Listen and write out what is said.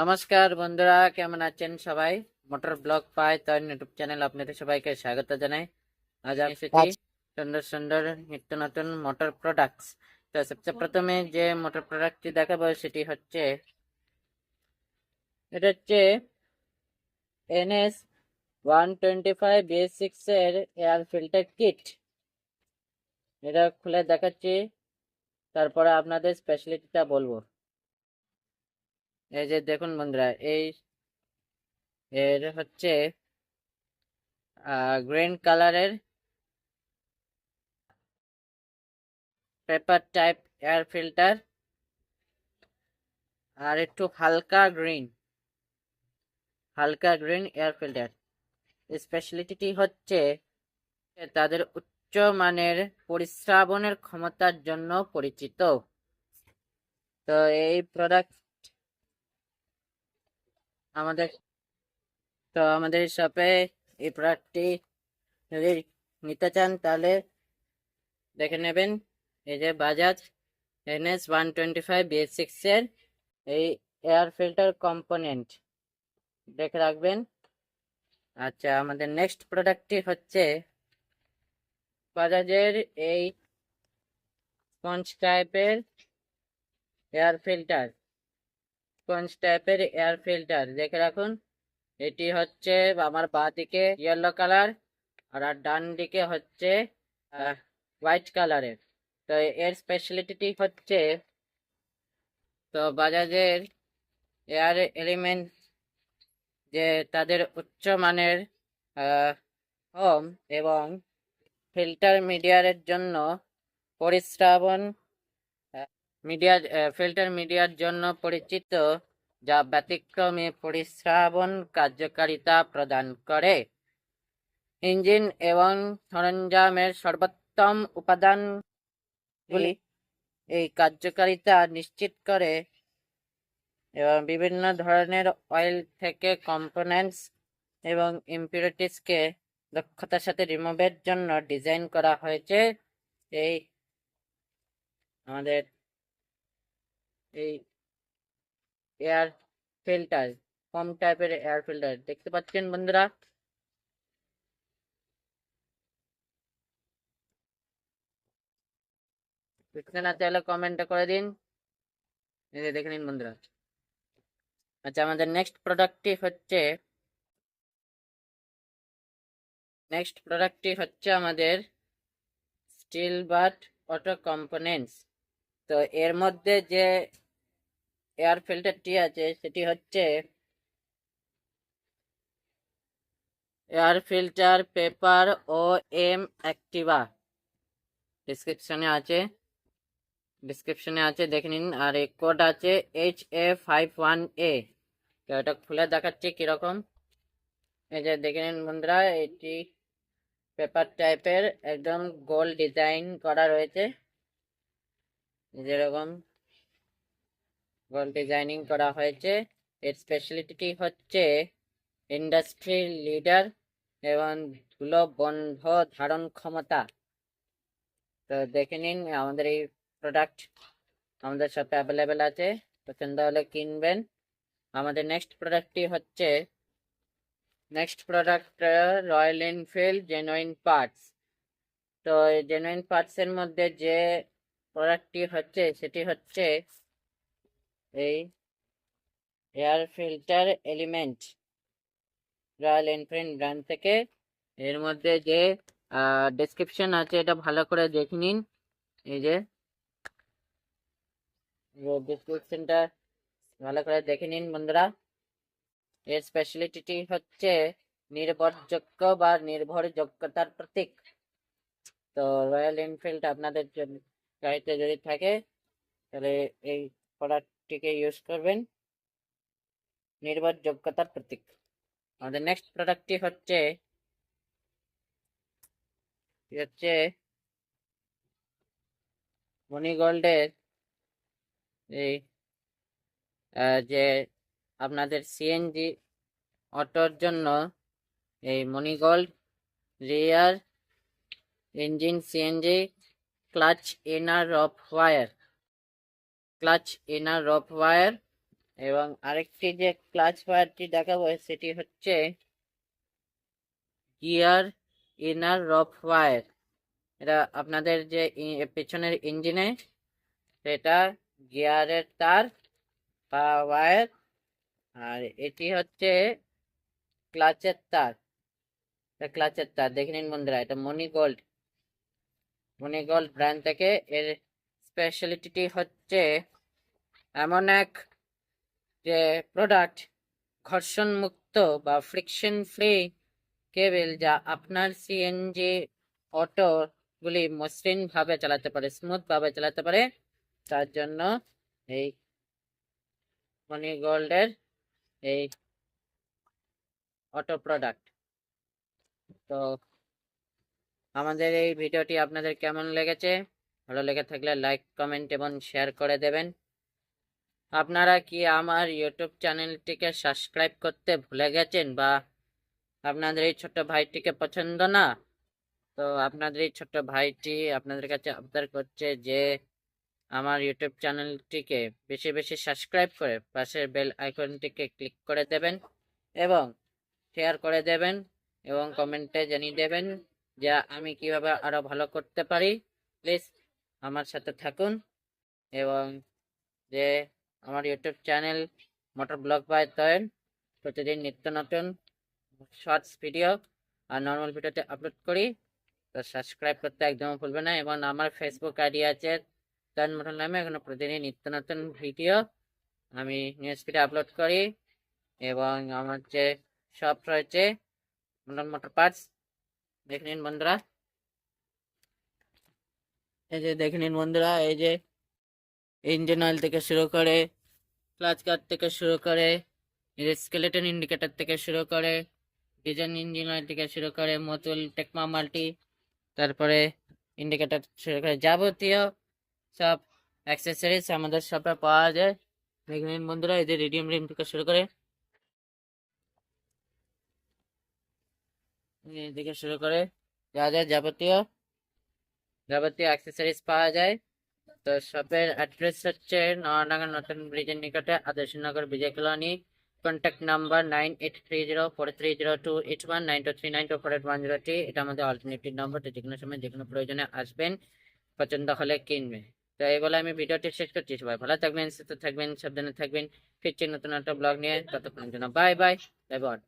নমস্কার বন্ধুরা কেমন আছেন সবাই? মোটর ব্লগ পাই তার ইউটিউব চ্যানেল আপনাদের সবাইকে স্বাগত জানাই। আজ আমি এসেছি সুন্দর সুন্দর নিত্য নতুন মোটর প্রোডাক্টস তো সবচেয়ে প্রথমে যে মোটর প্রোডাক্টটি দেখাবো সেটি হচ্ছে এটা হচ্ছে NS one twenty five BS six এর এয়ার ফিল্টার কিট। এটা খুলে দেখাচ্ছি তারপরে আপনাদের স্পেশালিটিটা বলব। এই যে দেখুন বন্ধুরা, এই এর হচ্ছে গ্রিন কালারের পেপার টাইপ এয়ার ফিল্টার আর একটু হালকা গ্রিন হালকা গ্রিন এয়ার ফিল্টার স্পেশালিটি হচ্ছে তাদের উচ্চ মানের পরিশ্রাবণের ক্ষমতার জন্য পরিচিত। তো এই প্রোডাক্ট আমাদের, তো আমাদের শপে এই প্রোডাক্টটি যদি নিতে চান তাহলে দেখে নেবেন। এই যে Bajaj NS one twenty five BS এই এয়ার ফিল্টার কম্পোনেন্ট দেখে রাখবেন। আচ্ছা আমাদের নেক্সট প্রোডাক্টটি হচ্ছে বাজাজের এই স্পঞ্জ টাইপের এয়ার ফিল্টার স্পঞ্জ টাইপের এয়ার ফিল্টার দেখে রাখুন, এটি হচ্ছে আমার বাঁ দিকে ইয়েলো কালার আর ডান দিকে হচ্ছে হোয়াইট কালারের তো এর স্পেশালিটি হচ্ছে, তো বাজাজের এয়ার এলিমেন্ট যে তাদের উচ্চ মানের হোম এবং ফিল্টার মিডিয়ারের জন্য পরিশ্রাবণ মিডিয়া ফিল্টার মিডিয়ার জন্য পরিচিত, যা ব্যতিক্রমী পরিশ্রাবণ কার্যকারিতা প্রদান করে। ইঞ্জিন এবং সরঞ্জামের সর্বোত্তম উপাদানগুলি এই কার্যকারিতা নিশ্চিত করে এবং বিভিন্ন ধরনের অয়েল থেকে কম্পোনেন্টস এবং ইম্পিউরিটিসকে দক্ষতার সাথে রিমুভের জন্য ডিজাইন করা হয়েছে। এই আমাদের এই এয়ার ফিল্টার কম টাইপের এয়ার ফিল্টার দেখতে পাচ্ছেন বন্ধুরা? বুঝতে না চাইলে কমেন্ট করে দিন। দেখে নিন বন্ধুরা। আচ্ছা আমাদের নেক্সট প্রোডাক্টটি হচ্ছে নেক্সট প্রোডাক্টটি হচ্ছে আমাদের স্টিল বাট অটো কম্পোনেন্টস তো এর মধ্যে যে এয়ার ফিল্টারটি আছে, সেটি হচ্ছে এয়ার ফিল্টার পেপার ও এম অ্যাক্টিভা ডিসক্রিপশনে আছে। ডিসক্রিপশনে আছে, দেখে নিন। আর এই কোড আছে H A five one A তো এটা খুলে দেখাচ্ছি কীরকম। এই যে দেখে নিন বন্ধুরা, এটি পেপার টাইপের একদম গোল ডিজাইন করা রয়েছে। যেরকম গোল ডিজাইনিং করা হয়েছে। এর স্পেশালিটি হচ্ছে ইন্ডাস্ট্রি লিডার এবং ধুলো বন্ধ ধারণ ক্ষমতা। তো দেখে নিন, আমাদের এই প্রোডাক্ট আমাদের সাথে অ্যাভেলেবেল আছে। পছন্দ হলে কিনবেন। আমাদের নেক্সট প্রোডাক্টটি হচ্ছে next product Royal Enfield genuine parts তো জেনুইন পার্টসের মধ্যে যে প্রোডাক্টটি হচ্ছে, সেটি হচ্ছে এই air filter element Royal Enfield brand থেকে। এর মধ্যে যে ডেসক্রিপশন আছে, এটা ভালো করে দেখে নিন। এই যে ডেসক্রিপশনটা ভালো করে দেখে নিন বন্ধুরা। এর স্পেশালিটি হচ্ছে নির্ভরযোগ্য বা নির্ভরযোগ্যতার প্রতীক। তো রয়্যাল এনফিল্ড আপনাদের গাড়িতে যদি থাকে, তাহলে এই প্রোডাক্টটিকে ইউজ করবেন। নির্ভরযোগ্যতার প্রতীক। আমাদের নেক্সট প্রোডাক্টটি হচ্ছে হচ্ছে মনি গোল্ডের এই যে আপনাদের সিএনজি অটোর জন্য এই Moni gold rear engine CNG clutch, inner of wire. Clutch inner Rauf war এবং আরেকটি যে ক্লাচ ওয়্যারটি দেখাবো সেটি হচ্ছে গিয়ার ইনার রফ ওয়্যার এটা আপনাদের যে পেছনের ইঞ্জিনে, সেটা গিয়ারের তার বা ওয়্যার আর এটি হচ্ছে ক্লাচের তার। ক্লাচের তার, দেখে নিন বন্ধুরা, এটা Moni gold Moni gold brand থেকে এর স্পেশালিটি হচ্ছে এমন এক, যে প্রোডাক্ট ঘর্ষণ মুক্ত বা ফ্রিকশন ফ্রি কেবল যা আপনার সিএনজি অটো গুলি মসৃণ ভাবে চালাতে পারে স্মুথ ভাবে চালাতে পারে, তার জন্য এই মনি গোল্ডের এই অটো প্রোডাক্ট তো আমাদের এই ভিডিওটি আপনাদের কেমন লেগেছে? ভালো লেগে থাকলে লাইক কমেন্ট এবং শেয়ার করে দেবেন। আপনারা কি আমার ইউটিউব চ্যানেলটিকে সাবস্ক্রাইব করতে ভুলে গেছেন বা আপনাদের এই ছোট্ট ভাইটিকে পছন্দ না? তো আপনাদের এই ছোট্ট ভাইটি আপনাদের কাছে আবদার করছে যে আমার ইউটিউব চ্যানেলটিকে বেশি বেশি সাবস্ক্রাইব করে পাশের বেল আইকনটিকে ক্লিক করে দেবেন এবং শেয়ার করে দেবেন এবং কমেন্টে জানিয়ে দেবেন যে আমি কীভাবে আরও ভালো করতে পারি। প্লিজ আমার সাথে থাকুন এবং যে আমার YouTube channel motor blog by Toyon প্রতিদিন নিত্য নতুন শর্টস ভিডিও আর নর্মাল ভিডিওতে আপলোড করি। তো সাবস্ক্রাইব করতে একদম ভুলবে না এবং আমার ফেসবুক আইডি আছে তয়ন মোটর নামে। এখানে প্রতিদিন নিত্য নতুন ভিডিও আমি নিউজ ফিডে আপলোড করি এবং আমার যে শপ রয়েছে মোটর মোটর পার্টস দেখে নিন বন্ধুরা। এই যে দেখে নিন বন্ধুরা, এই যে ইঞ্জিন অয়েল থেকে শুরু করে ক্লাচ গার্ড থেকে শুরু করে স্কেলেটন ইন্ডিকেটর থেকে শুরু করে ডিজাইন ইঞ্জিন অয়েল থেকে শুরু করে মতুল টেকমা মাল্টি তারপরে ইন্ডিকেটর শুরু করে যাবতীয় সব অ্যাক্সেসরিজ আমাদের শপে পাওয়া যায়। দেখে নিন বন্ধুরা, এই যে রেডিয়াম রিম থেকে শুরু করে থেকে শুরু করে যা যা যাবতীয় যাবতীয় অ্যাক্সেসরিজ পাওয়া যায়। তো শপের অ্যাড্রেস হচ্ছে নওয়াডাঙ্গা নতুন ব্রিজের নিকটে Adarshnagar Bijoy colony. Contact number nine eight three zero four three zero two eight one nine two three nine two four eight one zero three এটা আমাদের অল্টারনেটিভ নাম্বার তো যে কোনো সময় যে কোনো প্রয়োজনে আসবেন, পছন্দ হলে কিনবেন। তো এই বলে আমি ভিডিওটি শেষ করছি। সবাই ভালো থাকবেন, সুস্থ থাকবেন, সাবধানে থাকবেন। ফিরছি নতুন একটা ব্লগ নিয়ে। ততক্ষণের জন্য বাই বাই বাই